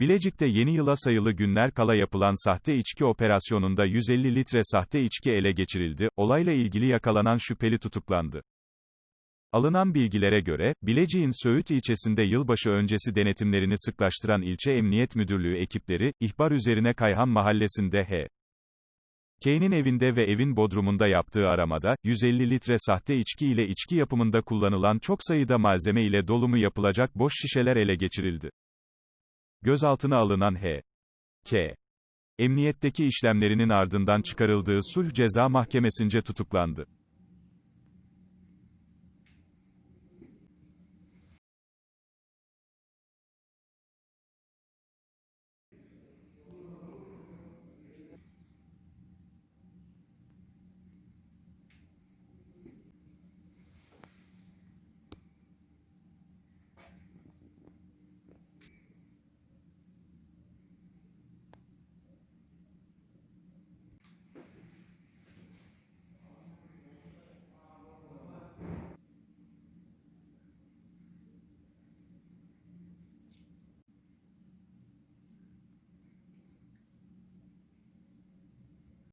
Bilecik'te yeni yıla sayılı günler kala yapılan sahte içki operasyonunda 150 litre sahte içki ele geçirildi, olayla ilgili yakalanan şüpheli tutuklandı. Alınan bilgilere göre, Bilecik'in Söğüt ilçesinde yılbaşı öncesi denetimlerini sıklaştıran ilçe emniyet müdürlüğü ekipleri, ihbar üzerine Kayhan mahallesinde H. K'nin evinde ve evin bodrumunda yaptığı aramada, 150 litre sahte içki ile içki yapımında kullanılan çok sayıda malzeme ile dolumu yapılacak boş şişeler ele geçirildi. Gözaltına alınan H. K. Emniyetteki işlemlerinin ardından çıkarıldığı sulh ceza mahkemesince tutuklandı.